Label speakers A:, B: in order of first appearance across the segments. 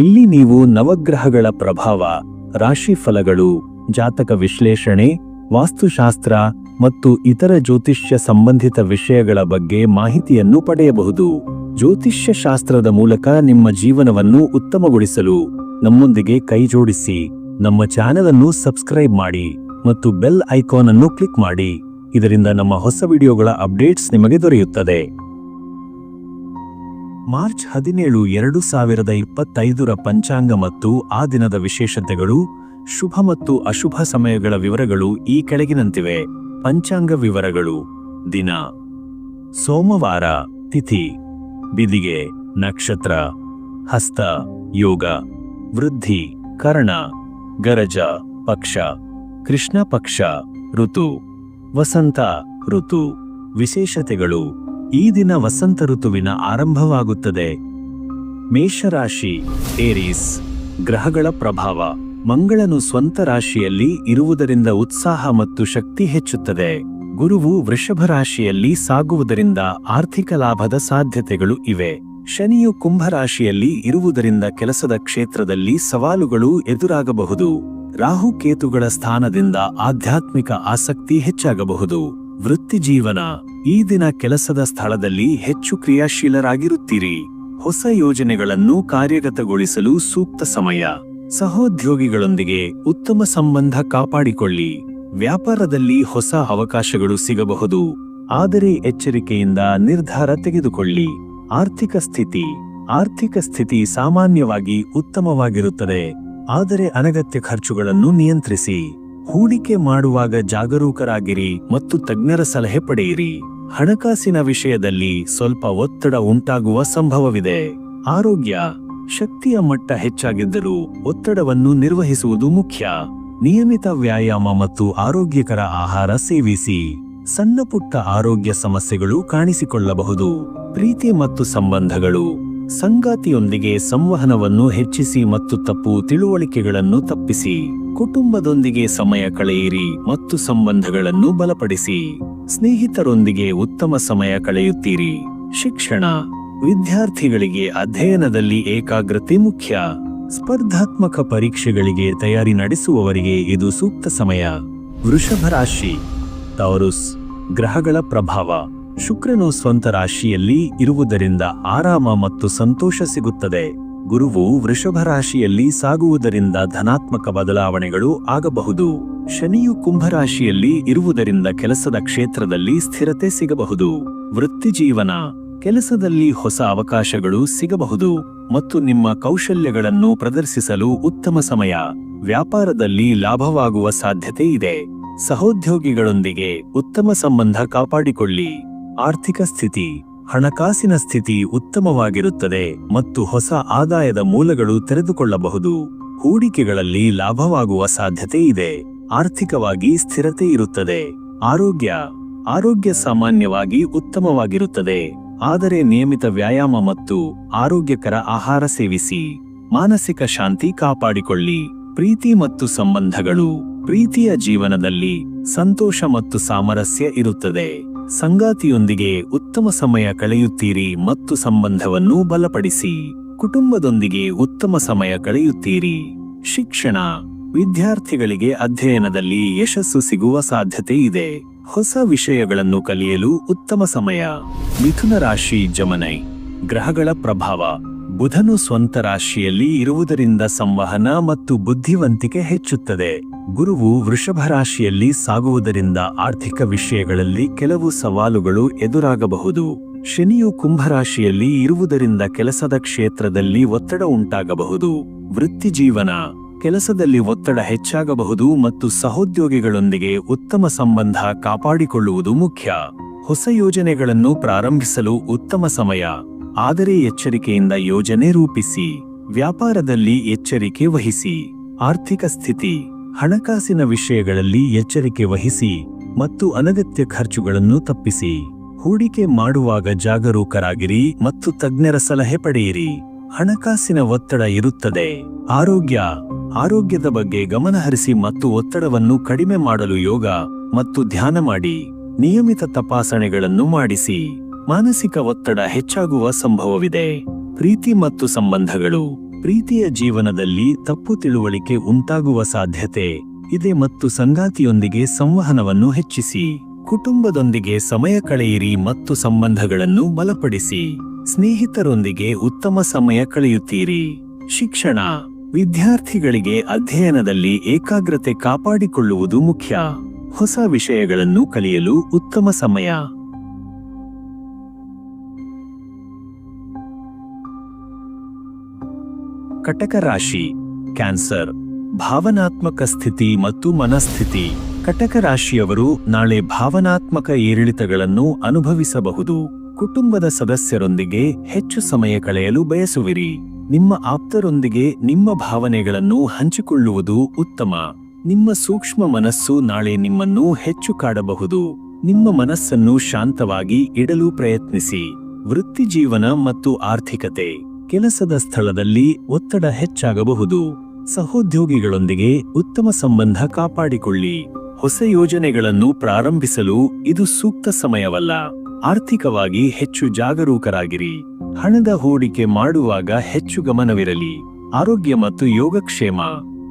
A: ಇಲ್ಲಿ ನೀವು ನವಗ್ರಹಗಳ ಪ್ರಭಾವ ರಾಶಿ ಫಲಗಳು ಜಾತಕ ವಿಶ್ಲೇಷಣೆ, ವಾಸ್ತುಶಾಸ್ತ್ರ ಮತ್ತು ಇತರ ಜ್ಯೋತಿಷ್ಯ ಸಂಬಂಧಿತ ವಿಷಯಗಳ ಬಗ್ಗೆ ಮಾಹಿತಿಯನ್ನು ಪಡೆಯಬಹುದು. ಜ್ಯೋತಿಷ್ಯ ಶಾಸ್ತ್ರದ ಮೂಲಕ ನಿಮ್ಮ ಜೀವನವನ್ನು ಉತ್ತಮಗೊಳಿಸಲು ನಮ್ಮೊಂದಿಗೆ ಕೈಜೋಡಿಸಿ, ನಮ್ಮ ಚಾನೆಲ್ ಅನ್ನು ಸಬ್ಸ್ಕ್ರೈಬ್ ಮಾಡಿ ಮತ್ತು ಬೆಲ್ ಐಕಾನ್ ಅನ್ನು ಕ್ಲಿಕ್ ಮಾಡಿ. ಇದರಿಂದ ನಮ್ಮ ಹೊಸ ವಿಡಿಯೋಗಳ ಅಪ್ಡೇಟ್ಸ್ ನಿಮಗೆ ದೊರೆಯುತ್ತದೆ. ಮಾರ್ಚ್ ಹದಿನೇಳು ಎರಡು ಸಾವಿರದ ಇಪ್ಪತ್ತೈದರ ಪಂಚಾಂಗ ಮತ್ತು ಆ ದಿನದ ವಿಶೇಷತೆಗಳು, ಶುಭ ಮತ್ತು ಅಶುಭ ಸಮಯಗಳ ವಿವರಗಳು ಈ ಕೆಳಗಿನಂತಿವೆ. ಪಂಚಾಂಗ ವಿವರಗಳು. ದಿನ. ಸೋಮವಾರ. ತಿಥಿ. ಬಿದಿಗೆ. ನಕ್ಷತ್ರ. ಹಸ್ತ. ಯೋಗ. ವೃದ್ಧಿ. ಕರ್ಣ. ಗರಜ. ಪಕ್ಷ. ಕೃಷ್ಣ ಪಕ್ಷ ಋತು. ವಸಂತ. ಋತು. ವಿಶೇಷತೆಗಳು. ಈ ದಿನ ವಸಂತ ಋತುವಿನ ಆರಂಭವಾಗುತ್ತದೆ. ಮೇಷರಾಶಿ, ಏರೀಸ್, ಗ್ರಹಗಳ ಪ್ರಭಾವ, ಮಂಗಳನು ಸ್ವಂತ ರಾಶಿಯಲ್ಲಿ ಇರುವುದರಿಂದ ಉತ್ಸಾಹ ಮತ್ತು ಶಕ್ತಿ ಹೆಚ್ಚುತ್ತದೆ. ಗುರುವು ವೃಷಭ ರಾಶಿಯಲ್ಲಿ ಸಾಗುವುದರಿಂದ ಆರ್ಥಿಕ ಲಾಭದ ಸಾಧ್ಯತೆಗಳು ಇವೆ. ಶನಿಯು ಕುಂಭರಾಶಿಯಲ್ಲಿ ಇರುವುದರಿಂದ ಕೆಲಸದ ಕ್ಷೇತ್ರದಲ್ಲಿ ಸವಾಲುಗಳು ಎದುರಾಗಬಹುದು. ರಾಹು ಕೇತುಗಳ ಸ್ಥಾನದಿಂದ ಆಧ್ಯಾತ್ಮಿಕ ಆಸಕ್ತಿ ಹೆಚ್ಚಾಗಬಹುದು. ವೃತ್ತಿ ಜೀವನ ಈ ದಿನ ಕೆಲಸದ ಸ್ಥಳದಲ್ಲಿ ಹೆಚ್ಚು ಕ್ರಿಯಾಶೀಲರಾಗಿರುತ್ತೀರಿ. ಹೊಸ ಯೋಜನೆಗಳನ್ನು ಕಾರ್ಯಗತಗೊಳಿಸಲು ಸೂಕ್ತ ಸಮಯ. ಸಹೋದ್ಯೋಗಿಗಳೊಂದಿಗೆ ಉತ್ತಮ ಸಂಬಂಧ ಕಾಪಾಡಿಕೊಳ್ಳಿ. ವ್ಯಾಪಾರದಲ್ಲಿ ಹೊಸ ಅವಕಾಶಗಳು ಸಿಗಬಹುದು. ಆದರೆ ಎಚ್ಚರಿಕೆಯಿಂದ ನಿರ್ಧಾರ ತೆಗೆದುಕೊಳ್ಳಿ. ಆರ್ಥಿಕ ಸ್ಥಿತಿ ಆರ್ಥಿಕ ಸ್ಥಿತಿ ಸಾಮಾನ್ಯವಾಗಿ ಉತ್ತಮವಾಗಿರುತ್ತದೆ. ಆದರೆ ಅನಗತ್ಯ ಖರ್ಚುಗಳನ್ನು ನಿಯಂತ್ರಿಸಿ. ಹೂಡಿಕೆ ಮಾಡುವಾಗ ಜಾಗರೂಕರಾಗಿರಿ ಮತ್ತು ತಜ್ಞರ ಸಲಹೆ ಪಡೆಯಿರಿ. ಹಣಕಾಸಿನ ವಿಷಯದಲ್ಲಿ ಸ್ವಲ್ಪ ಒತ್ತಡ ಉಂಟಾಗುವ ಸಂಭವವಿದೆ. ಆರೋಗ್ಯ, ಶಕ್ತಿಯ ಮಟ್ಟ ಹೆಚ್ಚಾಗಿದ್ದರೂ ಒತ್ತಡವನ್ನು ನಿರ್ವಹಿಸುವುದು ಮುಖ್ಯ. ನಿಯಮಿತ ವ್ಯಾಯಾಮ ಮತ್ತು ಆರೋಗ್ಯಕರ ಆಹಾರ ಸೇವಿಸಿ. ಸಣ್ಣ ಪುಟ್ಟ ಆರೋಗ್ಯ ಸಮಸ್ಯೆಗಳು ಕಾಣಿಸಿಕೊಳ್ಳಬಹುದು. ಪ್ರೀತಿ ಮತ್ತು ಸಂಬಂಧಗಳು. ಸಂಗಾತಿಯೊಂದಿಗೆ ಸಂವಹನವನ್ನು ಹೆಚ್ಚಿಸಿ ಮತ್ತು ತಪ್ಪು ತಿಳುವಳಿಕೆಗಳನ್ನು ತಪ್ಪಿಸಿ. ಕುಟುಂಬದೊಂದಿಗೆ ಸಮಯ ಕಳೆಯಿರಿ ಮತ್ತು ಸಂಬಂಧಗಳನ್ನು ಬಲಪಡಿಸಿ. ಸ್ನೇಹಿತರೊಂದಿಗೆ ಉತ್ತಮ ಸಮಯ ಕಳೆಯುತ್ತೀರಿ. ಶಿಕ್ಷಣ, ವಿದ್ಯಾರ್ಥಿಗಳಿಗೆ ಅಧ್ಯಯನದಲ್ಲಿ ಏಕಾಗ್ರತೆ ಮುಖ್ಯ. ಸ್ಪರ್ಧಾತ್ಮಕ ಪರೀಕ್ಷೆಗಳಿಗೆ ತಯಾರಿ ನಡೆಸುವವರಿಗೆ ಇದು ಸೂಕ್ತ ಸಮಯ. ವೃಷಭ ರಾಶಿ ಟೌರುಸ್ ಗ್ರಹಗಳ ಪ್ರಭಾವ. ಶುಕ್ರನು ಸ್ವಂತ ರಾಶಿಯಲ್ಲಿ ಇರುವುದರಿಂದ ಆರಾಮ ಮತ್ತು ಸಂತೋಷ ಸಿಗುತ್ತದೆ. ಗುರುವು ವೃಷಭ ರಾಶಿಯಲ್ಲಿ ಸಾಗುವುದರಿಂದ ಧನಾತ್ಮಕ ಬದಲಾವಣೆಗಳು ಆಗಬಹುದು. ಶನಿಯು ಕುಂಭರಾಶಿಯಲ್ಲಿ ಇರುವುದರಿಂದ ಕೆಲಸದ ಕ್ಷೇತ್ರದಲ್ಲಿ ಸ್ಥಿರತೆ ಸಿಗಬಹುದು. ವೃತ್ತಿ ಜೀವನ, ಕೆಲಸದಲ್ಲಿ ಹೊಸ ಅವಕಾಶಗಳು ಸಿಗಬಹುದು ಮತ್ತು ನಿಮ್ಮ ಕೌಶಲ್ಯಗಳನ್ನು ಪ್ರದರ್ಶಿಸಲು ಉತ್ತಮ ಸಮಯ. ವ್ಯಾಪಾರದಲ್ಲಿ ಲಾಭವಾಗುವ ಸಾಧ್ಯತೆ ಇದೆ. ಸಹೋದ್ಯೋಗಿಗಳೊಂದಿಗೆ ಉತ್ತಮ ಸಂಬಂಧ ಕಾಪಾಡಿಕೊಳ್ಳಿ. ಆರ್ಥಿಕ ಸ್ಥಿತಿ, ಹಣಕಾಸಿನ ಸ್ಥಿತಿ ಉತ್ತಮವಾಗಿರುತ್ತದೆ ಮತ್ತು ಹೊಸ ಆದಾಯದ ಮೂಲಗಳು ತೆರೆದುಕೊಳ್ಳಬಹುದು. ಹೂಡಿಕೆಗಳಲ್ಲಿ ಲಾಭವಾಗುವ ಸಾಧ್ಯತೆ ಇದೆ. ಆರ್ಥಿಕವಾಗಿ ಸ್ಥಿರತೆ ಇರುತ್ತದೆ. ಆರೋಗ್ಯ ಆರೋಗ್ಯ ಸಾಮಾನ್ಯವಾಗಿ ಉತ್ತಮವಾಗಿರುತ್ತದೆ. ಆದರೆ ನಿಯಮಿತ ವ್ಯಾಯಾಮ ಮತ್ತು ಆರೋಗ್ಯಕರ ಆಹಾರ ಸೇವಿಸಿ, ಮಾನಸಿಕ ಶಾಂತಿ ಕಾಪಾಡಿಕೊಳ್ಳಿ. ಪ್ರೀತಿ ಮತ್ತು ಸಂಬಂಧಗಳು, ಪ್ರೀತಿಯ ಜೀವನದಲ್ಲಿ ಸಂತೋಷ ಮತ್ತು ಸಾಮರಸ್ಯ ಇರುತ್ತದೆ. ಸಂಗಾತಿಯೊಂದಿಗೆ ಉತ್ತಮ ಸಮಯ ಕಳೆಯುತ್ತೀರಿ ಮತ್ತು ಸಂಬಂಧವನ್ನು ಬಲಪಡಿಸಿ. ಕುಟುಂಬದೊಂದಿಗೆ ಉತ್ತಮ ಸಮಯ ಕಳೆಯುತ್ತೀರಿ. ಶಿಕ್ಷಣ, ವಿದ್ಯಾರ್ಥಿಗಳಿಗೆ ಅಧ್ಯಯನದಲ್ಲಿ ಯಶಸ್ಸು ಸಿಗುವ ಸಾಧ್ಯತೆ ಇದೆ. ಹೊಸ ವಿಷಯಗಳನ್ನು ಕಲಿಯಲು ಉತ್ತಮ ಸಮಯ. ಮಿಥುನ ರಾಶಿ ಜಮನೈ. ಗ್ರಹಗಳ ಪ್ರಭಾವ. ಬುಧನು ಸ್ವಂತ ರಾಶಿಯಲ್ಲಿ ಇರುವುದರಿಂದ ಸಂವಹನ ಮತ್ತು ಬುದ್ಧಿವಂತಿಕೆ ಹೆಚ್ಚುತ್ತದೆ. ಗುರುವು ವೃಷಭ ರಾಶಿಯಲ್ಲಿ ಸಾಗುವುದರಿಂದ ಆರ್ಥಿಕ ವಿಷಯಗಳಲ್ಲಿ ಕೆಲವು ಸವಾಲುಗಳು ಎದುರಾಗಬಹುದು. ಶನಿಯು ಕುಂಭರಾಶಿಯಲ್ಲಿ ಇರುವುದರಿಂದ ಕೆಲಸದ ಕ್ಷೇತ್ರದಲ್ಲಿ ಒತ್ತಡ ಉಂಟಾಗಬಹುದು. ವೃತ್ತಿಜೀವನ ಕೆಲಸದಲ್ಲಿ ಒತ್ತಡ ಹೆಚ್ಚಾಗಬಹುದು ಮತ್ತು ಸಹೋದ್ಯೋಗಿಗಳೊಂದಿಗೆ ಉತ್ತಮ ಸಂಬಂಧ ಕಾಪಾಡಿಕೊಳ್ಳುವುದು ಮುಖ್ಯ. ಹೊಸ ಯೋಜನೆಗಳನ್ನು ಪ್ರಾರಂಭಿಸಲು ಉತ್ತಮ ಸಮಯ. ಆದರೆ ಎಚ್ಚರಿಕೆಯಿಂದ ಯೋಜನೆ ರೂಪಿಸಿ. ವ್ಯಾಪಾರದಲ್ಲಿ ಎಚ್ಚರಿಕೆ ವಹಿಸಿ. ಆರ್ಥಿಕ ಸ್ಥಿತಿ, ಹಣಕಾಸಿನ ವಿಷಯಗಳಲ್ಲಿ ಎಚ್ಚರಿಕೆ ವಹಿಸಿ ಮತ್ತು ಅನಗತ್ಯ ಖರ್ಚುಗಳನ್ನು ತಪ್ಪಿಸಿ. ಹೂಡಿಕೆ ಮಾಡುವಾಗ ಜಾಗರೂಕರಾಗಿರಿ ಮತ್ತು ತಜ್ಞರ ಸಲಹೆ ಪಡೆಯಿರಿ. ಹಣಕಾಸಿನ ಒತ್ತಡ ಇರುತ್ತದೆ. ಆರೋಗ್ಯ, ಆರೋಗ್ಯದ ಬಗ್ಗೆ ಗಮನಹರಿಸಿ ಮತ್ತು ಒತ್ತಡವನ್ನು ಕಡಿಮೆ ಮಾಡಲು ಯೋಗ ಮತ್ತು ಧ್ಯಾನ ಮಾಡಿ. ನಿಯಮಿತ ತಪಾಸಣೆಗಳನ್ನು ಮಾಡಿಸಿ. ಮಾನಸಿಕ ಒತ್ತಡ ಹೆಚ್ಚಾಗುವ ಸಂಭವವಿದೆ. ಪ್ರೀತಿ ಮತ್ತು ಸಂಬಂಧಗಳು ಪ್ರೀತಿಯ ಜೀವನದಲ್ಲಿ ತಪ್ಪು ತಿಳುವಳಿಕೆ ಉಂಟಾಗುವ ಸಾಧ್ಯತೆ ಇದೆ ಮತ್ತು ಸಂಗಾತಿಯೊಂದಿಗೆ ಸಂವಹನವನ್ನು ಹೆಚ್ಚಿಸಿ, ಕುಟುಂಬದೊಂದಿಗೆ ಸಮಯ ಕಳೆಯಿರಿ ಮತ್ತು ಸಂಬಂಧಗಳನ್ನು ಬಲಪಡಿಸಿ, ಸ್ನೇಹಿತರೊಂದಿಗೆ ಉತ್ತಮ ಸಮಯ ಕಳೆಯುತ್ತೀರಿ. ಶಿಕ್ಷಣ ವಿದ್ಯಾರ್ಥಿಗಳಿಗೆ ಅಧ್ಯಯನದಲ್ಲಿ ಏಕಾಗ್ರತೆ ಕಾಪಾಡಿಕೊಳ್ಳುವುದು ಮುಖ್ಯ. ಹೊಸ ವಿಷಯಗಳನ್ನು ಕಲಿಯಲು ಉತ್ತಮ ಸಮಯ. ಕಟಕ ರಾಶಿ, ಕ್ಯಾನ್ಸರ್, ಭಾವನಾತ್ಮಕ ಸ್ಥಿತಿ ಮತ್ತು ಮನಸ್ಥಿತಿ. ಕಟಕ ರಾಶಿಯವರು ನಾಳೆ ಭಾವನಾತ್ಮಕ ಏರಿಳಿತಗಳನ್ನು ಅನುಭವಿಸಬಹುದು. ಕುಟುಂಬದ ಸದಸ್ಯರೊಂದಿಗೆ ಹೆಚ್ಚು ಸಮಯ ಕಳೆಯಲು ಬಯಸುವಿರಿ. ನಿಮ್ಮ ಆಪ್ತರೊಂದಿಗೆ ನಿಮ್ಮ ಭಾವನೆಗಳನ್ನು ಹಂಚಿಕೊಳ್ಳುವುದು ಉತ್ತಮ. ನಿಮ್ಮ ಸೂಕ್ಷ್ಮ ಮನಸ್ಸು ನಾಳೆ ನಿಮ್ಮನ್ನು ಹೆಚ್ಚು ಕಾಡಬಹುದು. ನಿಮ್ಮ ಮನಸ್ಸನ್ನು ಶಾಂತವಾಗಿ ಇಡಲು ಪ್ರಯತ್ನಿಸಿ. ವೃತ್ತಿಜೀವನ ಮತ್ತು ಆರ್ಥಿಕತೆ. ಕೆಲಸದ ಸ್ಥಳದಲ್ಲಿ ಒತ್ತಡ ಹೆಚ್ಚಾಗಬಹುದು. ಸಹೋದ್ಯೋಗಿಗಳೊಂದಿಗೆ ಉತ್ತಮ ಸಂಬಂಧ ಕಾಪಾಡಿಕೊಳ್ಳಿ. ಹೊಸ ಯೋಜನೆಗಳನ್ನು ಪ್ರಾರಂಭಿಸಲು ಇದು ಸೂಕ್ತ ಸಮಯವಲ್ಲ. ಆರ್ಥಿಕವಾಗಿ ಹೆಚ್ಚು ಜಾಗರೂಕರಾಗಿರಿ. ಹಣದ ಹೂಡಿಕೆ ಮಾಡುವಾಗ ಹೆಚ್ಚು ಗಮನವಿರಲಿ. ಆರೋಗ್ಯ ಮತ್ತು ಯೋಗಕ್ಷೇಮ,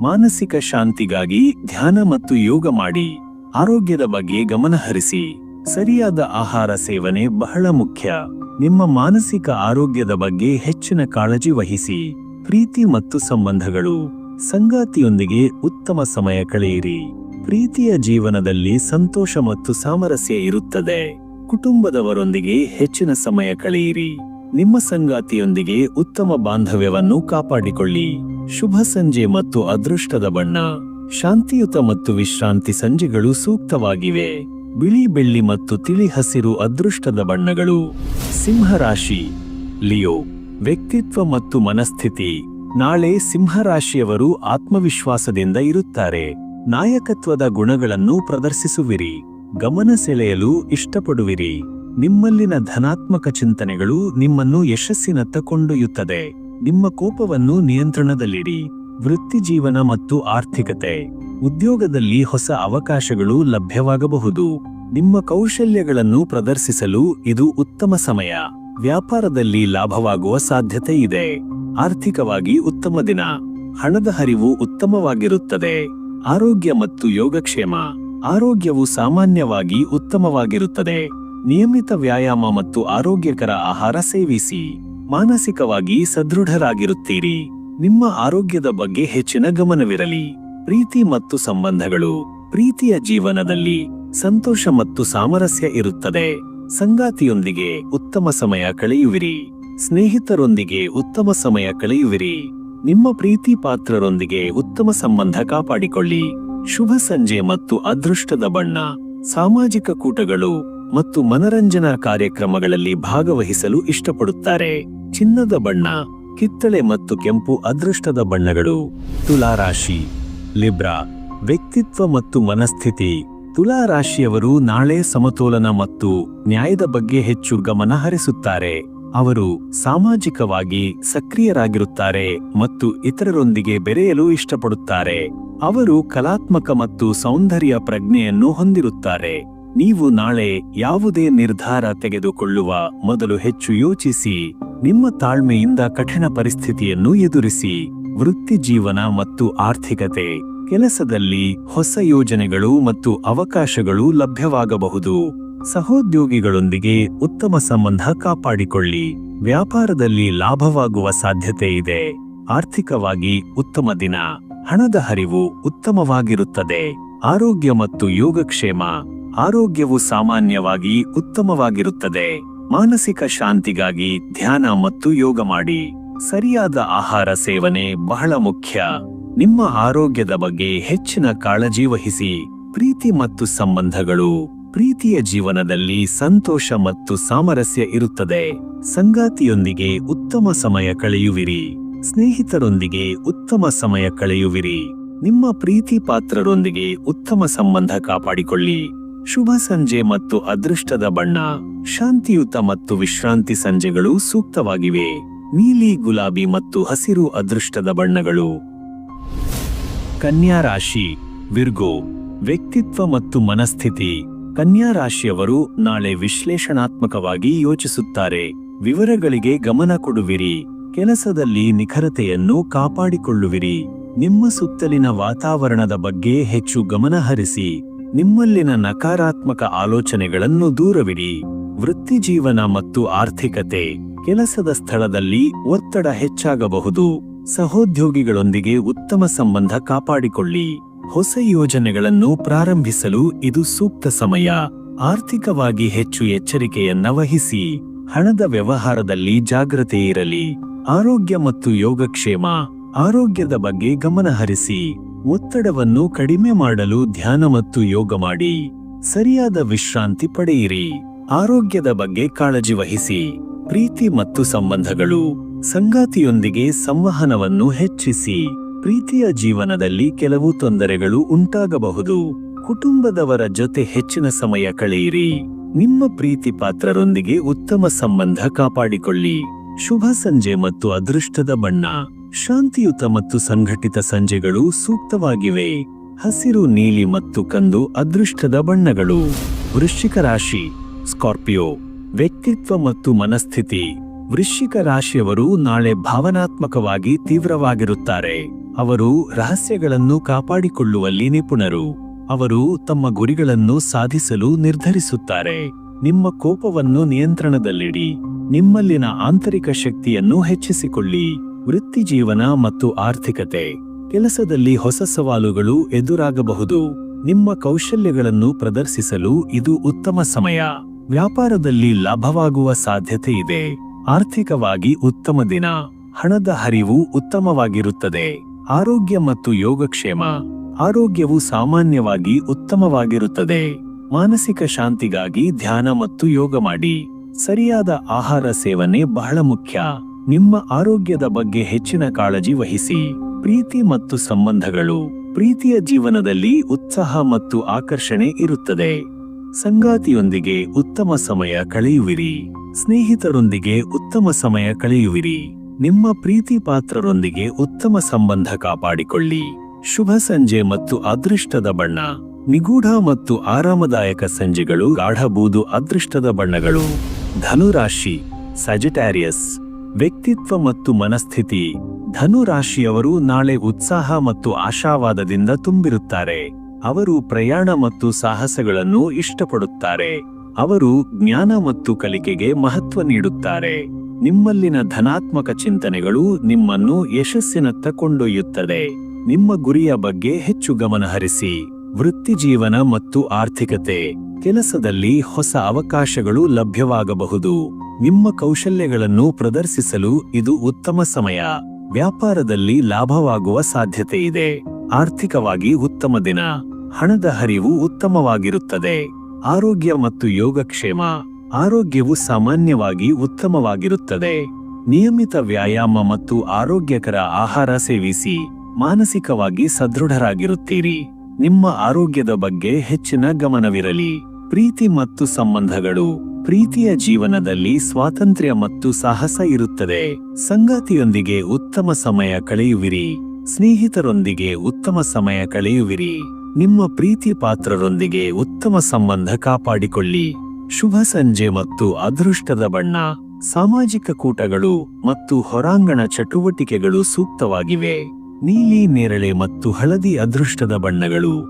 A: ಮಾನಸಿಕ ಶಾಂತಿಗಾಗಿ ಧ್ಯಾನ ಮತ್ತು ಯೋಗ ಮಾಡಿ. ಆರೋಗ್ಯದ ಬಗ್ಗೆ ಗಮನಹರಿಸಿ. ಸರಿಯಾದ ಆಹಾರ ಸೇವನೆ ಬಹಳ ಮುಖ್ಯ. ನಿಮ್ಮ ಮಾನಸಿಕ ಆರೋಗ್ಯದ ಬಗ್ಗೆ ಹೆಚ್ಚಿನ ಕಾಳಜಿ ವಹಿಸಿ. ಪ್ರೀತಿ ಮತ್ತು ಸಂಬಂಧಗಳು. ಸಂಗಾತಿಯೊಂದಿಗೆ ಉತ್ತಮ ಸಮಯ ಕಳೆಯಿರಿ. ಪ್ರೀತಿಯ ಜೀವನದಲ್ಲಿ ಸಂತೋಷ ಮತ್ತು ಸಾಮರಸ್ಯ ಇರುತ್ತದೆ. ಕುಟುಂಬದವರೊಂದಿಗೆ ಹೆಚ್ಚಿನ ಸಮಯ ಕಳೆಯಿರಿ. ನಿಮ್ಮ ಸಂಗಾತಿಯೊಂದಿಗೆ ಉತ್ತಮ ಬಾಂಧವ್ಯವನ್ನು ಕಾಪಾಡಿಕೊಳ್ಳಿ. ಶುಭ ಸಂಜೆ ಮತ್ತು ಅದೃಷ್ಟದ ಬಣ್ಣ. ಶಾಂತಿಯುತ ಮತ್ತು ವಿಶ್ರಾಂತಿ ಸಂಜೆಗಳು ಸೂಕ್ತವಾಗಿವೆ. ಬಿಳಿ ಬೆಳ್ಳಿ ಮತ್ತು ತಿಳಿ ಹಸಿರು ಅದೃಷ್ಟದ ಬಣ್ಣಗಳು. ಸಿಂಹರಾಶಿ. ಲಿಯೋ, ವ್ಯಕ್ತಿತ್ವ ಮತ್ತು ಮನಸ್ಥಿತಿ. ನಾಳೆ ಸಿಂಹರಾಶಿಯವರು ಆತ್ಮವಿಶ್ವಾಸದಿಂದ ಇರುತ್ತಾರೆ. ನಾಯಕತ್ವದ ಗುಣಗಳನ್ನು ಪ್ರದರ್ಶಿಸುವಿರಿ. ಗಮನ ಸೆಳೆಯಲು ಇಷ್ಟಪಡುವಿರಿ. ನಿಮ್ಮಲ್ಲಿನ ಧನಾತ್ಮಕ ಚಿಂತನೆಗಳು ನಿಮ್ಮನ್ನು ಯಶಸ್ಸಿನತ್ತ ಕೊಂಡೊಯ್ಯುತ್ತದೆ. ನಿಮ್ಮ ಕೋಪವನ್ನು ನಿಯಂತ್ರಣದಲ್ಲಿಡಿ. ವೃತ್ತಿಜೀವನ ಮತ್ತು ಆರ್ಥಿಕತೆ. ಉದ್ಯೋಗದಲ್ಲಿ ಹೊಸ ಅವಕಾಶಗಳು ಲಭ್ಯವಾಗಬಹುದು. ನಿಮ್ಮ ಕೌಶಲ್ಯಗಳನ್ನು ಪ್ರದರ್ಶಿಸಲು ಇದು ಉತ್ತಮ ಸಮಯ. ವ್ಯಾಪಾರದಲ್ಲಿ ಲಾಭವಾಗುವ ಸಾಧ್ಯತೆ ಇದೆ. ಆರ್ಥಿಕವಾಗಿ ಉತ್ತಮ ದಿನ. ಹಣದ ಹರಿವು ಉತ್ತಮವಾಗಿರುತ್ತದೆ. ಆರೋಗ್ಯ ಮತ್ತು ಯೋಗಕ್ಷೇಮ. ಆರೋಗ್ಯವು ಸಾಮಾನ್ಯವಾಗಿ ಉತ್ತಮವಾಗಿರುತ್ತದೆ. ನಿಯಮಿತ ವ್ಯಾಯಾಮ ಮತ್ತು ಆರೋಗ್ಯಕರ ಆಹಾರ ಸೇವಿಸಿ. ಮಾನಸಿಕವಾಗಿ ಸದೃಢರಾಗಿರುತ್ತೀರಿ. ನಿಮ್ಮ ಆರೋಗ್ಯದ ಬಗ್ಗೆ ಹೆಚ್ಚಿನ ಗಮನವಿರಲಿ. ಪ್ರೀತಿ ಮತ್ತು ಸಂಬಂಧಗಳು ಪ್ರೀತಿಯ ಜೀವನದಲ್ಲಿ ಸಂತೋಷ ಮತ್ತು ಸಾಮರಸ್ಯ ಇರುತ್ತದೆ. ಸಂಗಾತಿಯೊಂದಿಗೆ ಉತ್ತಮ ಸಮಯ ಕಳೆಯುವಿರಿ. ಸ್ನೇಹಿತರೊಂದಿಗೆ ಉತ್ತಮ ಸಮಯ ಕಳೆಯುವಿರಿ. ನಿಮ್ಮ ಪ್ರೀತಿ ಪಾತ್ರರೊಂದಿಗೆ ಉತ್ತಮ ಸಂಬಂಧ ಕಾಪಾಡಿಕೊಳ್ಳಿ. ಶುಭ ಸಂಜೆ ಮತ್ತು ಅದೃಷ್ಟದ ಬಣ್ಣ, ಸಾಮಾಜಿಕ ಕೂಟಗಳು ಮತ್ತು ಮನರಂಜನಾ ಕಾರ್ಯಕ್ರಮಗಳಲ್ಲಿ ಭಾಗವಹಿಸಲು ಇಷ್ಟಪಡುತ್ತಾರೆ. ಚಿನ್ನದ ಬಣ್ಣ, ಕಿತ್ತಳೆ ಮತ್ತು ಕೆಂಪು ಅದೃಷ್ಟದ ಬಣ್ಣಗಳು, ತುಲಾರಾಶಿ. ಲಿಬ್ರಾ. ವ್ಯಕ್ತಿತ್ವ ಮತ್ತು ಮನಸ್ಥಿತಿ. ತುಲಾ ರಾಶಿಯವರು ನಾಳೆ ಸಮತೋಲನ ಮತ್ತು ನ್ಯಾಯದ ಬಗ್ಗೆ ಹೆಚ್ಚು ಗಮನ ಹರಿಸುತ್ತಾರೆ. ಅವರು ಸಾಮಾಜಿಕವಾಗಿ ಸಕ್ರಿಯರಾಗಿರುತ್ತಾರೆ ಮತ್ತು ಇತರರೊಂದಿಗೆ ಬೆರೆಯಲು ಇಷ್ಟಪಡುತ್ತಾರೆ. ಅವರು ಕಲಾತ್ಮಕ ಮತ್ತು ಸೌಂದರ್ಯ ಪ್ರಜ್ಞೆಯನ್ನು ಹೊಂದಿರುತ್ತಾರೆ. ನೀವು ನಾಳೆ ಯಾವುದೇ ನಿರ್ಧಾರ ತೆಗೆದುಕೊಳ್ಳುವ ಮೊದಲು ಹೆಚ್ಚು ಯೋಚಿಸಿ. ನಿಮ್ಮ ತಾಳ್ಮೆಯಿಂದ ಕಠಿಣ ಪರಿಸ್ಥಿತಿಯನ್ನು ಎದುರಿಸಿ. ವೃತ್ತಿ ಜೀವನ ಮತ್ತು ಆರ್ಥಿಕತೆ ಕೆಲಸದಲ್ಲಿ ಹೊಸ ಯೋಜನೆಗಳು ಮತ್ತು ಅವಕಾಶಗಳು ಲಭ್ಯವಾಗಬಹುದು. ಸಹೋದ್ಯೋಗಿಗಳೊಂದಿಗೆ ಉತ್ತಮ ಸಂಬಂಧ ಕಾಪಾಡಿಕೊಳ್ಳಿ. ವ್ಯಾಪಾರದಲ್ಲಿ ಲಾಭವಾಗುವ ಸಾಧ್ಯತೆ ಇದೆ. ಆರ್ಥಿಕವಾಗಿ ಉತ್ತಮ ದಿನ. ಹಣದ ಹರಿವು ಉತ್ತಮವಾಗಿರುತ್ತದೆ. ಆರೋಗ್ಯ ಮತ್ತು ಯೋಗಕ್ಷೇಮ. ಆರೋಗ್ಯವು ಸಾಮಾನ್ಯವಾಗಿ ಉತ್ತಮವಾಗಿರುತ್ತದೆ. ಮಾನಸಿಕ ಶಾಂತಿಗಾಗಿ ಧ್ಯಾನ ಮತ್ತು ಯೋಗ ಮಾಡಿ. ಸರಿಯಾದ ಆಹಾರ ಸೇವನೆ ಬಹಳ ಮುಖ್ಯ. ನಿಮ್ಮ ಆರೋಗ್ಯದ ಬಗ್ಗೆ ಹೆಚ್ಚಿನ ಕಾಳಜಿ ವಹಿಸಿ ಪ್ರೀತಿ ಮತ್ತು ಸಂಬಂಧಗಳು ಪ್ರೀತಿಯ ಜೀವನದಲ್ಲಿ ಸಂತೋಷ ಮತ್ತು ಸಾಮರಸ್ಯ ಇರುತ್ತದೆ. ಸಂಗಾತಿಯೊಂದಿಗೆ ಉತ್ತಮ ಸಮಯ ಕಳೆಯುವಿರಿ. ಸ್ನೇಹಿತರೊಂದಿಗೆ ಉತ್ತಮ ಸಮಯ ಕಳೆಯುವಿರಿ. ನಿಮ್ಮ ಪ್ರೀತಿ ಪಾತ್ರರೊಂದಿಗೆ ಉತ್ತಮ ಸಂಬಂಧ ಕಾಪಾಡಿಕೊಳ್ಳಿ. ಶುಭ ಸಂಜೆ ಮತ್ತು ಅದೃಷ್ಟದ ಬಣ್ಣ, ಶಾಂತಿಯುತ ಮತ್ತು ವಿಶ್ರಾಂತಿ ಸಂಜೆಗಳು ಸೂಕ್ತವಾಗಿವೆ. ನೀಲಿ ಗುಲಾಬಿ ಮತ್ತು ಹಸಿರು ಅದೃಷ್ಟದ ಬಣ್ಣಗಳು. ಕನ್ಯಾ ರಾಶಿ, ವಿರ್ಗೋ, ವ್ಯಕ್ತಿತ್ವ ಮತ್ತು ಮನಸ್ಥಿತಿ. ಕನ್ಯಾ ರಾಶಿಯವರು ನಾಳೆ ವಿಶ್ಲೇಷಣಾತ್ಮಕವಾಗಿ ಯೋಚಿಸುತ್ತಾರೆ. ವಿವರಗಳಿಗೆ ಗಮನ ಕೊಡುವಿರಿ. ಕೆಲಸದಲ್ಲಿ ನಿಖರತೆಯನ್ನು ಕಾಪಾಡಿಕೊಳ್ಳುವಿರಿ. ನಿಮ್ಮ ಸುತ್ತಲಿನ ವಾತಾವರಣದ ಬಗ್ಗೆ ಹೆಚ್ಚು ಗಮನ ಹರಿಸಿ. ನಿಮ್ಮಲ್ಲಿನ ನಕಾರಾತ್ಮಕ ಆಲೋಚನೆಗಳನ್ನು ದೂರವಿಡಿ. ವೃತ್ತಿಜೀವನ ಮತ್ತು ಆರ್ಥಿಕತೆ. ಕೆಲಸದ ಸ್ಥಳದಲ್ಲಿ ಒತ್ತಡ ಹೆಚ್ಚಾಗಬಹುದು. ಸಹೋದ್ಯೋಗಿಗಳೊಂದಿಗೆ ಉತ್ತಮ ಸಂಬಂಧ ಕಾಪಾಡಿಕೊಳ್ಳಿ. ಹೊಸ ಯೋಜನೆಗಳನ್ನು ಪ್ರಾರಂಭಿಸಲು ಇದು ಸೂಕ್ತ ಸಮಯ. ಆರ್ಥಿಕವಾಗಿ ಹೆಚ್ಚು ಎಚ್ಚರಿಕೆಯನ್ನ ವಹಿಸಿ. ಹಣದ ವ್ಯವಹಾರದಲ್ಲಿ ಜಾಗ್ರತೆ ಇರಲಿ. ಆರೋಗ್ಯ ಮತ್ತು ಯೋಗಕ್ಷೇಮ, ಆರೋಗ್ಯದ ಬಗ್ಗೆ ಗಮನಹರಿಸಿ ಒತ್ತಡವನ್ನು ಕಡಿಮೆ ಮಾಡಲು ಧ್ಯಾನ ಮತ್ತು ಯೋಗ ಮಾಡಿ. ಸರಿಯಾದ ವಿಶ್ರಾಂತಿ ಪಡೆಯಿರಿ. ಆರೋಗ್ಯದ ಬಗ್ಗೆ ಕಾಳಜಿ ವಹಿಸಿ. ಪ್ರೀತಿ ಮತ್ತು ಸಂಬಂಧಗಳು ಸಂಗಾತಿಯೊಂದಿಗೆ ಸಂವಹನವನ್ನು ಹೆಚ್ಚಿಸಿ ಪ್ರೀತಿಯ ಜೀವನದಲ್ಲಿ ಕೆಲವು ತೊಂದರೆಗಳು ಉಂಟಾಗಬಹುದು. ಕುಟುಂಬದವರ ಜೊತೆ ಹೆಚ್ಚಿನ ಸಮಯ ಕಳೆಯಿರಿ. ನಿಮ್ಮ ಪ್ರೀತಿ ಪಾತ್ರರೊಂದಿಗೆ ಉತ್ತಮ ಸಂಬಂಧ ಕಾಪಾಡಿಕೊಳ್ಳಿ. ಶುಭ ಸಂಜೆ ಮತ್ತು ಅದೃಷ್ಟದ ಬಣ್ಣ. ಶಾಂತಿಯುತ ಮತ್ತು ಸಂಘಟಿತ ಸಂಜೆಗಳು ಸೂಕ್ತವಾಗಿವೆ. ಹಸಿರು, ನೀಲಿ ಮತ್ತು ಕಂದು ಅದೃಷ್ಟದ ಬಣ್ಣಗಳು. ವೃಶ್ಚಿಕ ರಾಶಿ. ಸ್ಕಾರ್ಪಿಯೋ. ವ್ಯಕ್ತಿತ್ವ ಮತ್ತು ಮನಸ್ಥಿತಿ. ವೃಶ್ಚಿಕ ರಾಶಿಯವರು ನಾಳೆ ಭಾವನಾತ್ಮಕವಾಗಿ ತೀವ್ರವಾಗಿರುತ್ತಾರೆ. ಅವರು ರಹಸ್ಯಗಳನ್ನು ಕಾಪಾಡಿಕೊಳ್ಳುವಲ್ಲಿ ನಿಪುಣರು. ಅವರು ತಮ್ಮ ಗುರಿಗಳನ್ನು ಸಾಧಿಸಲು ನಿರ್ಧರಿಸುತ್ತಾರೆ. ನಿಮ್ಮ ಕೋಪವನ್ನು ನಿಯಂತ್ರಣದಲ್ಲಿಡಿ. ನಿಮ್ಮಲ್ಲಿನ ಆಂತರಿಕ ಶಕ್ತಿಯನ್ನು ಹೆಚ್ಚಿಸಿಕೊಳ್ಳಿ. ವೃತ್ತಿಜೀವನ ಮತ್ತು ಆರ್ಥಿಕತೆ. ಕೆಲಸದಲ್ಲಿ ಹೊಸ ಸವಾಲುಗಳು ಎದುರಾಗಬಹುದು. ನಿಮ್ಮ ಕೌಶಲ್ಯಗಳನ್ನು ಪ್ರದರ್ಶಿಸಲು ಇದು ಉತ್ತಮ ಸಮಯ. ವ್ಯಾಪಾರದಲ್ಲಿ ಲಾಭವಾಗುವ ಸಾಧ್ಯತೆ ಇದೆ. ಆರ್ಥಿಕವಾಗಿ ಉತ್ತಮ ದಿನ. ಹಣದ ಹರಿವು ಉತ್ತಮವಾಗಿರುತ್ತದೆ. ಆರೋಗ್ಯ ಮತ್ತು ಯೋಗಕ್ಷೇಮ. ಆರೋಗ್ಯವು ಸಾಮಾನ್ಯವಾಗಿ ಉತ್ತಮವಾಗಿರುತ್ತದೆ. ಮಾನಸಿಕ ಶಾಂತಿಗಾಗಿ ಧ್ಯಾನ ಮತ್ತು ಯೋಗ ಮಾಡಿ. ಸರಿಯಾದ ಆಹಾರ ಸೇವನೆ ಬಹಳ ಮುಖ್ಯ. ನಿಮ್ಮ ಆರೋಗ್ಯದ ಬಗ್ಗೆ ಹೆಚ್ಚಿನ ಕಾಳಜಿ ವಹಿಸಿ. ಪ್ರೀತಿ ಮತ್ತು ಸಂಬಂಧಗಳು. ಪ್ರೀತಿಯ ಜೀವನದಲ್ಲಿ ಉತ್ಸಾಹ ಮತ್ತು ಆಕರ್ಷಣೆ ಇರುತ್ತದೆ. ಸಂಗಾತಿಯೊಂದಿಗೆ ಉತ್ತಮ ಸಮಯ ಕಳೆಯುವಿರಿ. ಸ್ನೇಹಿತರೊಂದಿಗೆ ಉತ್ತಮ ಸಮಯ ಕಳೆಯುವಿರಿ. ನಿಮ್ಮ ಪ್ರೀತಿ ಪಾತ್ರರೊಂದಿಗೆ ಉತ್ತಮ ಸಂಬಂಧ ಕಾಪಾಡಿಕೊಳ್ಳಿ. ಶುಭ ಸಂಜೆ ಮತ್ತು ಅದೃಷ್ಟದ ಬಣ್ಣ. ನಿಗೂಢ ಮತ್ತು ಆರಾಮದಾಯಕ ಸಂಜೆಗಳು ಗಾಢಬೂದು ಅದೃಷ್ಟದ ಬಣ್ಣಗಳು. ಧನುರಾಶಿ. ಸಜಿಟ್ಯಾರಿಯಸ್ ವ್ಯಕ್ತಿತ್ವ ಮತ್ತು ಮನಸ್ಥಿತಿ. ಧನುರಾಶಿಯವರು ನಾಳೆ ಉತ್ಸಾಹ ಮತ್ತು ಆಶಾವಾದದಿಂದ ತುಂಬಿರುತ್ತಾರೆ. ಅವರು ಪ್ರಯಾಣ ಮತ್ತು ಸಾಹಸಗಳನ್ನು ಇಷ್ಟಪಡುತ್ತಾರೆ. ಅವರು ಜ್ಞಾನ ಮತ್ತು ಕಲಿಕೆಗೆ ಮಹತ್ವ ನೀಡುತ್ತಾರೆ. ನಿಮ್ಮಲ್ಲಿನ ಧನಾತ್ಮಕ ಚಿಂತನೆಗಳು ನಿಮ್ಮನ್ನು ಯಶಸ್ಸಿನತ್ತ ಕೊಂಡೊಯ್ಯುತ್ತದೆ. ನಿಮ್ಮ ಗುರಿಯ ಬಗ್ಗೆ ಹೆಚ್ಚು ಗಮನಹರಿಸಿ ವೃತ್ತಿಜೀವನ ಮತ್ತು ಆರ್ಥಿಕತೆ, ಕೆಲಸದಲ್ಲಿ ಹೊಸ ಅವಕಾಶಗಳು ಲಭ್ಯವಾಗಬಹುದು. ನಿಮ್ಮ ಕೌಶಲ್ಯಗಳನ್ನು ಪ್ರದರ್ಶಿಸಲು ಇದು ಉತ್ತಮ ಸಮಯ. ವ್ಯಾಪಾರದಲ್ಲಿ ಲಾಭವಾಗುವ ಸಾಧ್ಯತೆ ಇದೆ ಆರ್ಥಿಕವಾಗಿ ಉತ್ತಮ ದಿನ. ಹಣದ ಹರಿವು ಉತ್ತಮವಾಗಿರುತ್ತದೆ. ಆರೋಗ್ಯ ಮತ್ತು ಯೋಗಕ್ಷೇಮ ಆರೋಗ್ಯವು ಸಾಮಾನ್ಯವಾಗಿ ಉತ್ತಮವಾಗಿರುತ್ತದೆ. ನಿಯಮಿತ ವ್ಯಾಯಾಮ ಮತ್ತು ಆರೋಗ್ಯಕರ ಆಹಾರ ಸೇವಿಸಿ ಮಾನಸಿಕವಾಗಿ ಸದೃಢರಾಗಿರುತ್ತೀರಿ. ನಿಮ್ಮ ಆರೋಗ್ಯದ ಬಗ್ಗೆ ಹೆಚ್ಚಿನ ಗಮನವಿರಲಿ. ಪ್ರೀತಿ ಮತ್ತು ಸಂಬಂಧಗಳು ಪ್ರೀತಿಯ ಜೀವನದಲ್ಲಿ ಸ್ವಾತಂತ್ರ್ಯ ಮತ್ತು ಸಾಹಸ ಇರುತ್ತದೆ. ಸಂಗಾತಿಯೊಂದಿಗೆ ಉತ್ತಮ ಸಮಯ ಕಳೆಯುವಿರಿ. ಸ್ನೇಹಿತರೊಂದಿಗೆ ಉತ್ತಮ ಸಮಯ ಕಳೆಯುವಿರಿ. ನಿಮ್ಮ ಪ್ರೀತಿ ಪಾತ್ರರೊಂದಿಗೆ ಉತ್ತಮ ಸಂಬಂಧ ಕಾಪಾಡಿಕೊಳ್ಳಿ. ಶುಭ ಸಂಜೆ ಮತ್ತು ಅದೃಷ್ಟದ ಬಣ್ಣ, ಸಾಮಾಜಿಕ ಕೂಟಗಳು ಮತ್ತು ಹೊರಾಂಗಣ ಚಟುವಟಿಕೆಗಳು ಸೂಕ್ತವಾಗಿವೆ. ನೀಲಿ, ನೇರಳೆ ಮತ್ತು ಹಳದಿ ಅದೃಷ್ಟದ ಬಣ್ಣಗಳು.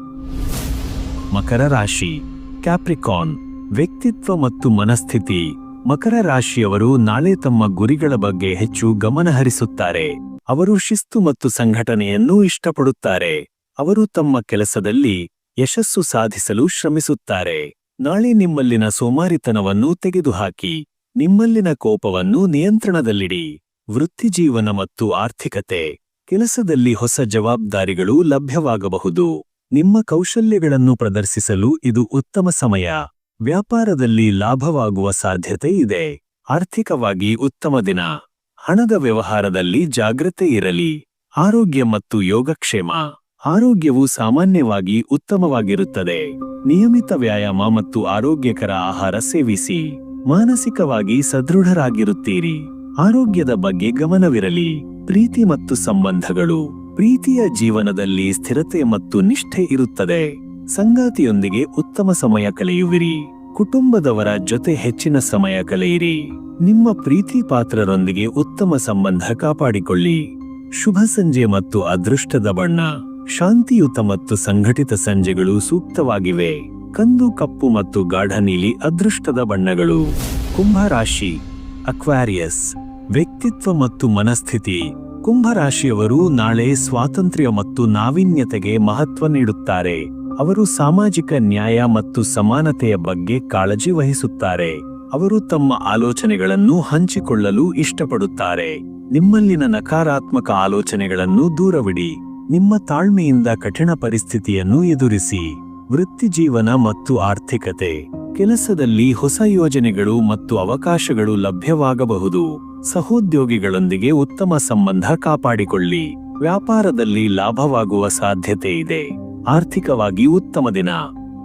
A: ಮಕರ ರಾಶಿ, ಕ್ಯಾಪ್ರಿಕಾನ್, ವ್ಯಕ್ತಿತ್ವ ಮತ್ತು ಮನಸ್ಥಿತಿ. ಮಕರ ರಾಶಿಯವರು ನಾಳೆ ತಮ್ಮ ಗುರಿಗಳ ಬಗ್ಗೆ ಹೆಚ್ಚು ಗಮನ ಹರಿಸುತ್ತಾರೆ ಅವರು ಶಿಸ್ತು ಮತ್ತು ಸಂಘಟನೆಯನ್ನು ಇಷ್ಟಪಡುತ್ತಾರೆ. ಅವರು ತಮ್ಮ ಕೆಲಸದಲ್ಲಿ ಯಶಸ್ಸು ಸಾಧಿಸಲು ಶ್ರಮಿಸುತ್ತಾರೆ. ನಾಳೆ ನಿಮ್ಮಲ್ಲಿನ ಸೋಮಾರಿತನವನ್ನು ತೆಗೆದುಹಾಕಿ, ನಿಮ್ಮಲ್ಲಿನ ಕೋಪವನ್ನು ನಿಯಂತ್ರಣದಲ್ಲಿಡಿ. ವೃತ್ತಿಜೀವನ ಮತ್ತು ಆರ್ಥಿಕತೆ, ಕೆಲಸದಲ್ಲಿ ಹೊಸ ಜವಾಬ್ದಾರಿಗಳು ಲಭ್ಯವಾಗಬಹುದು. ನಿಮ್ಮ ಕೌಶಲ್ಯಗಳನ್ನು ಪ್ರದರ್ಶಿಸಲು ಇದು ಉತ್ತಮ ಸಮಯ. ವ್ಯಾಪಾರದಲ್ಲಿ ಲಾಭವಾಗುವ ಸಾಧ್ಯತೆ ಇದೆ. ಆರ್ಥಿಕವಾಗಿ ಉತ್ತಮ ದಿನ. ಹಣದ ವ್ಯವಹಾರದಲ್ಲಿ ಜಾಗ್ರತೆ ಇರಲಿ. ಆರೋಗ್ಯ ಮತ್ತು ಯೋಗಕ್ಷೇಮ. ಆರೋಗ್ಯವು ಸಾಮಾನ್ಯವಾಗಿ ಉತ್ತಮವಾಗಿರುತ್ತದೆ. ನಿಯಮಿತ ವ್ಯಾಯಾಮ ಮತ್ತು ಆರೋಗ್ಯಕರ ಆಹಾರ ಸೇವಿಸಿ. ಮಾನಸಿಕವಾಗಿ ಸದೃಢರಾಗಿರುತ್ತೀರಿ. ಆರೋಗ್ಯದ ಬಗ್ಗೆ ಗಮನವಿರಲಿ. ಪ್ರೀತಿ ಮತ್ತು ಸಂಬಂಧಗಳು. ಪ್ರೀತಿಯ ಜೀವನದಲ್ಲಿ ಸ್ಥಿರತೆ ಮತ್ತು ನಿಷ್ಠೆ ಇರುತ್ತದೆ. ಸಂಗಾತಿಯೊಂದಿಗೆ ಉತ್ತಮ ಸಮಯ ಕಳೆಯುವಿರಿ. ಕುಟುಂಬದವರ ಜೊತೆ ಹೆಚ್ಚಿನ ಸಮಯ ಕಳೆಯಿರಿ. ನಿಮ್ಮ ಪ್ರೀತಿ ಪಾತ್ರರೊಂದಿಗೆ ಉತ್ತಮ ಸಂಬಂಧ ಕಾಪಾಡಿಕೊಳ್ಳಿ. ಶುಭ ಸಂಜೆ ಮತ್ತು ಅದೃಷ್ಟದ ಬಣ್ಣ. ಶಾಂತಿಯುತ ಮತ್ತು ಸಂಘಟಿತ ಸಂಜೆಗಳು ಸೂಕ್ತವಾಗಿವೆ. ಕಂದು, ಕಪ್ಪು ಮತ್ತು ಗಾಢ ನೀಲಿ ಅದೃಷ್ಟದ ಬಣ್ಣಗಳು. ಕುಂಭರಾಶಿ, ಅಕ್ವಾರಿಯಸ್, ವ್ಯಕ್ತಿತ್ವ ಮತ್ತು ಮನಸ್ಥಿತಿ. ಕುಂಭರಾಶಿಯವರು ನಾಳೆ ಸ್ವಾತಂತ್ರ್ಯ ಮತ್ತು ನಾವೀನ್ಯತೆಗೆ ಮಹತ್ವ ನೀಡುತ್ತಾರೆ. ಅವರು ಸಾಮಾಜಿಕ ನ್ಯಾಯ ಮತ್ತು ಸಮಾನತೆಯ ಬಗ್ಗೆ ಕಾಳಜಿ ವಹಿಸುತ್ತಾರೆ. ಅವರು ತಮ್ಮ ಆಲೋಚನೆಗಳನ್ನು ಹಂಚಿಕೊಳ್ಳಲು ಇಷ್ಟಪಡುತ್ತಾರೆ. ನಿಮ್ಮಲ್ಲಿನ ನಕಾರಾತ್ಮಕ ಆಲೋಚನೆಗಳನ್ನು ದೂರವಿಡಿ. ನಿಮ್ಮ ತಾಳ್ಮೆಯಿಂದ ಕಠಿಣ ಪರಿಸ್ಥಿತಿಯನ್ನು ಎದುರಿಸಿ. ವೃತ್ತಿಜೀವನ ಮತ್ತು ಆರ್ಥಿಕತೆ, ಕೆಲಸದಲ್ಲಿ ಹೊಸ ಯೋಜನೆಗಳು ಮತ್ತು ಅವಕಾಶಗಳು ಲಭ್ಯವಾಗಬಹುದು. ಸಹೋದ್ಯೋಗಿಗಳೊಂದಿಗೆ ಉತ್ತಮ ಸಂಬಂಧ ಕಾಪಾಡಿಕೊಳ್ಳಿ. ವ್ಯಾಪಾರದಲ್ಲಿ ಲಾಭವಾಗುವ ಸಾಧ್ಯತೆ ಇದೆ. ಆರ್ಥಿಕವಾಗಿ ಉತ್ತಮ ದಿನ.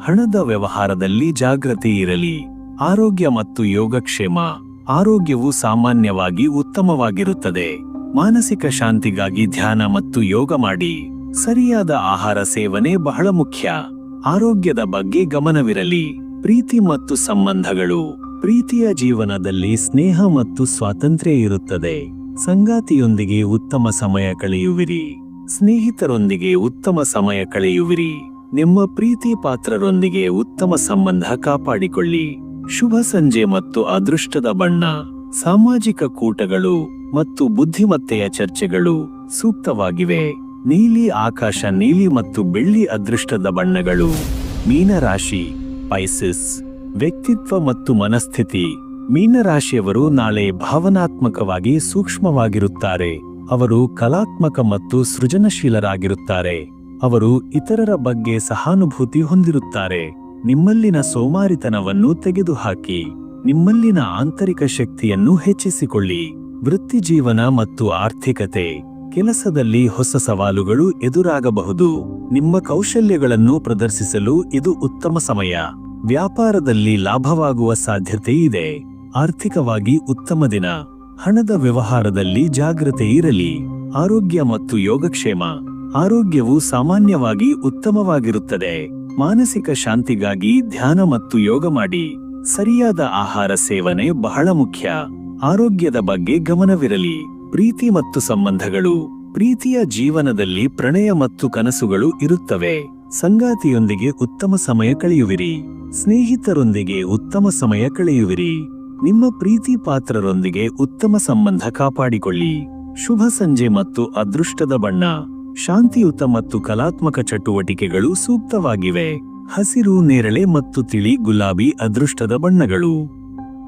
A: ಹಣದ ವ್ಯವಹಾರದಲ್ಲಿ ಜಾಗೃತಿ ಇರಲಿ. ಆರೋಗ್ಯ ಮತ್ತು ಯೋಗಕ್ಷೇಮ. ಆರೋಗ್ಯವು ಸಾಮಾನ್ಯವಾಗಿ ಉತ್ತಮವಾಗಿರುತ್ತದೆ. ಮಾನಸಿಕ ಶಾಂತಿಗಾಗಿ ಧ್ಯಾನ ಮತ್ತು ಯೋಗ ಮಾಡಿ. ಸರಿಯಾದ ಆಹಾರ ಸೇವನೆ ಬಹಳ ಮುಖ್ಯ. ಆರೋಗ್ಯದ ಬಗ್ಗೆ ಗಮನವಿರಲಿ. ಪ್ರೀತಿ ಮತ್ತು ಸಂಬಂಧಗಳು. ಪ್ರೀತಿಯ ಜೀವನದಲ್ಲಿ ಸ್ನೇಹ ಮತ್ತು ಸ್ವಾತಂತ್ರ್ಯ ಇರುತ್ತದೆ. ಸಂಗಾತಿಯೊಂದಿಗೆ ಉತ್ತಮ ಸಮಯ ಕಳೆಯುವಿರಿ. ಸ್ನೇಹಿತರೊಂದಿಗೆ ಉತ್ತಮ ಸಮಯ ಕಳೆಯುವಿರಿ. ನಿಮ್ಮ ಪ್ರೀತಿ ಪಾತ್ರರೊಂದಿಗೆ ಉತ್ತಮ ಸಂಬಂಧ ಕಾಪಾಡಿಕೊಳ್ಳಿ. ಶುಭ ಸಂಜೆ ಮತ್ತು ಅದೃಷ್ಟದ ಬಣ್ಣ, ಸಾಮಾಜಿಕ ಕೂಟಗಳು ಮತ್ತು ಬುದ್ಧಿಮತ್ತೆಯ ಚರ್ಚೆಗಳು ಸೂಕ್ತವಾಗಿವೆ. ನೀಲಿ ಆಕಾಶ, ನೀಲಿ ಮತ್ತು ಬೆಳ್ಳಿ ಅದೃಷ್ಟದ ಬಣ್ಣಗಳು, ಮೀನರಾಶಿ ಪೈಸಿಸ್ ವ್ಯಕ್ತಿತ್ವ ಮತ್ತು ಮನಸ್ಥಿತಿ. ಮೀನರಾಶಿಯವರು ನಾಳೆ ಭಾವನಾತ್ಮಕವಾಗಿ ಸೂಕ್ಷ್ಮವಾಗಿರುತ್ತಾರೆ. ಅವರು ಕಲಾತ್ಮಕ ಮತ್ತು ಸೃಜನಶೀಲರಾಗಿರುತ್ತಾರೆ. ಅವರು ಇತರರ ಬಗ್ಗೆ ಸಹಾನುಭೂತಿ ಹೊಂದಿರುತ್ತಾರೆ. ನಿಮ್ಮಲ್ಲಿನ ಸೋಮಾರಿತನವನ್ನು ತೆಗೆದುಹಾಕಿ. ನಿಮ್ಮಲ್ಲಿನ ಆಂತರಿಕ ಶಕ್ತಿಯನ್ನು ಹೆಚ್ಚಿಸಿಕೊಳ್ಳಿ. ವೃತ್ತಿಜೀವನ ಮತ್ತು ಆರ್ಥಿಕತೆ. ಕೆಲಸದಲ್ಲಿ ಹೊಸ ಸವಾಲುಗಳು ಎದುರಾಗಬಹುದು. ನಿಮ್ಮ ಕೌಶಲ್ಯಗಳನ್ನು ಪ್ರದರ್ಶಿಸಲು ಇದು ಉತ್ತಮ ಸಮಯ. ವ್ಯಾಪಾರದಲ್ಲಿ ಲಾಭವಾಗುವ ಸಾಧ್ಯತೆ ಇದೆ ಆರ್ಥಿಕವಾಗಿ ಉತ್ತಮ ದಿನ. ಹಣದ ವ್ಯವಹಾರದಲ್ಲಿ ಜಾಗ್ರತೆ ಇರಲಿ. ಆರೋಗ್ಯ ಮತ್ತು ಯೋಗಕ್ಷೇಮ. ಆರೋಗ್ಯವು ಸಾಮಾನ್ಯವಾಗಿ ಉತ್ತಮವಾಗಿರುತ್ತದೆ. ಮಾನಸಿಕ ಶಾಂತಿಗಾಗಿ ಧ್ಯಾನ ಮತ್ತು ಯೋಗ ಮಾಡಿ. ಸರಿಯಾದ ಆಹಾರ ಸೇವನೆ ಬಹಳ ಮುಖ್ಯ. ಆರೋಗ್ಯದ ಬಗ್ಗೆ ಗಮನವಿರಲಿ. ಪ್ರೀತಿ ಮತ್ತು ಸಂಬಂಧಗಳು. ಪ್ರೀತಿಯ ಜೀವನದಲ್ಲಿ ಪ್ರಣಯ ಮತ್ತು ಕನಸುಗಳು ಇರುತ್ತವೆ. ಸಂಗಾತಿಯೊಂದಿಗೆ ಉತ್ತಮ ಸಮಯ ಕಳೆಯುವಿರಿ. ಸ್ನೇಹಿತರೊಂದಿಗೆ ಉತ್ತಮ ಸಮಯ ಕಳೆಯುವಿರಿ. ನಿಮ್ಮ ಪ್ರೀತಿ ಪಾತ್ರರೊಂದಿಗೆ ಉತ್ತಮ ಸಂಬಂಧ ಕಾಪಾಡಿಕೊಳ್ಳಿ. ಶುಭ ಸಂಜೆ ಮತ್ತು ಅದೃಷ್ಟದ ಬಣ್ಣ. ಶಾಂತಿಯುತ ಮತ್ತು ಕಲಾತ್ಮಕ ಚಟುವಟಿಕೆಗಳು ಸೂಕ್ತವಾಗಿವೆ. ಹಸಿರು, ನೇರಳೆ ಮತ್ತು ತಿಳಿ ಗುಲಾಬಿ ಅದೃಷ್ಟದ ಬಣ್ಣಗಳು.